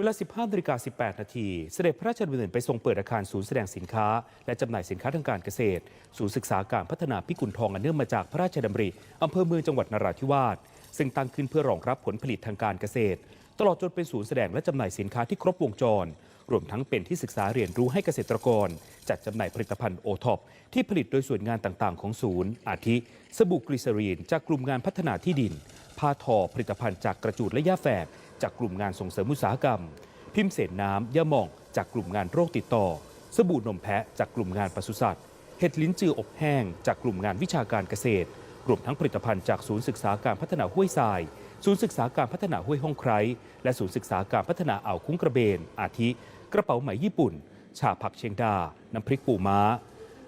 เวลา 15นาฬิกา18 นาที เสด็จพระราชดำเนินไปทรงเปิดอาคารศูนย์แสดงสินค้า และจำหน่ายสินค้าทางการเกษตร ศูนย์ศึกษาการพัฒนาพิกุลทองอันเนื่องมาจากพระราชดำริอำเภอเมืองจังหวัดนราธิวาสซึ่งตั้งขึ้นเพื่อรองรับผลผลิตทางการเกษตร ตลอดจนเป็นศูนย์แสดงและจำหน่ายสินค้าที่ครบวงจร รวมทั้งเป็นที่ศึกษาเรียนรู้ให้เกษตรกร จัดจำหน่ายผลิตภัณฑ์โอท็อปที่ผลิตโดยส่วนงานต่างๆ ของศูนย์ อาทิสบู่กลีเซอรีน จากกลุ่มงานพัฒนาที่ดินผ้าทอผลิตภัณฑ์จากกระจูดและย่าแฝก จากกลุ่มงานส่งเสริมอุตสาหกรรม พิมพ์เศษน้ำยาหม่องจากกลุ่มงานโรคติดต่อ สบู่นมแพะจากกลุ่มงานปศุสัตว์เห็ดลิ้นจืออบแห้งจากกลุ่มงานวิชาการเกษตรรวมทั้งผลิตภัณฑ์จากศูนย์ศึกษาการพัฒนาห้วยทราย ศูนย์ศึกษาการพัฒนาห้วยห้องไคร้และศูนย์ศึกษาการพัฒนาอ่าวคุ้งกระเบน อาทิ กระเป๋าไหมญี่ปุ่น ชาผักเชียงดา น้ำพริกปูม้า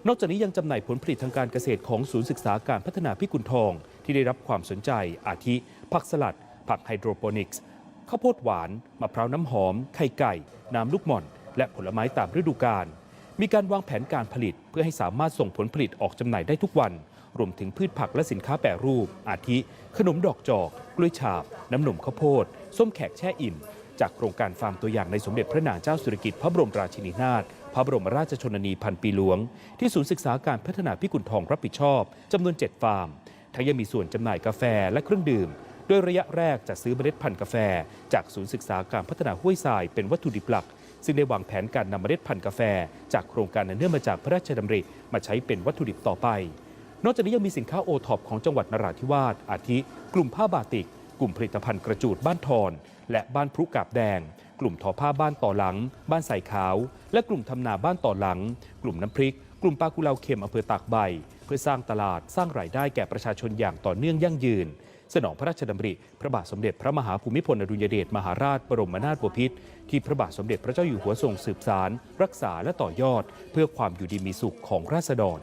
นอกจากนี้ยังจำหน่ายผลผลิตทางการเกษตรของศูนย์ศึกษาการพัฒนาพิกุลทอง ที่ได้รับความสนใจ อาทิ ผักสลัด ผักไฮโดรโปนิกส์ ข้าวโพดหวานมะพร้าวน้ำหอม ไข่ไก่ น้ำลูกหม่อน และผลไม้ตามฤดูกาลมีการวางแผนการผลิตเพื่อให้สามารถส่งผลผลิตออกจำหน่ายได้ทุกวัน รวมถึงพืชผักและสินค้าแปรรูป อาทิ ขนมดอกจอก กล้วยฉาบ น้ำนมข้าวโพด ส้มแขกแช่อิ่ม จากโครงการฟาร์มตัวอย่างในสมเด็จพระนางเจ้าสุริกิติ์พระบรมราชินีนาถพระบรมราชชนนีพันปีหลวง ที่ศูนย์ศึกษาการพัฒนาพิกุลทองรับผิดชอบจำนวน 7 ฟาร์ม ทั้งยังมีส่วนจำหน่ายกาแฟและเครื่องดื่ม โดยระยะแรกจะซื้อเมล็ดพันธุ์กาแฟ จากศูนย์ศึกษาการพัฒนาห้วยทรายเป็นวัตถุดิบหลัก ซึ่งได้วางแผนการนำเมล็ดพันธุ์กาแฟ จากโครงการอันเนื่องมาจากพระราชดำริมาใช้เป็นวัตถุดิบต่อไป นอกจากนี้ยังมีสินค้าโอท็อปของจังหวัดนราธิวาสอาทิ กลุ่มผ้าบาติก กลุ่มผลิตภัณฑ์กระจูดบ้านทอน และบ้านพรุกาบแดง กลุ่มทอผ้าบ้านต่อหลัง บ้านใส่ขาว และกลุ่มทำนาบ้านต่อหลัง กลุ่มน้ำพริก กลุ่มปลากุเลาเค็มอำเภอตากใบ เพื่อสร้างตลาดสร้างรายได้แก่ประชาชนอย่างต่อเนื่องยั่งยืน สนองพระราชดำริ พระบาทสมเด็จพระมหาภูมิพลอดุลยเดชมหาราชบรมนาถบพิตรที่พระบาทสมเด็จพระเจ้าอยู่หัวทรงสืบสาร รักษาและต่อยอด เพื่อความอยู่ดีมีสุขของราษฎร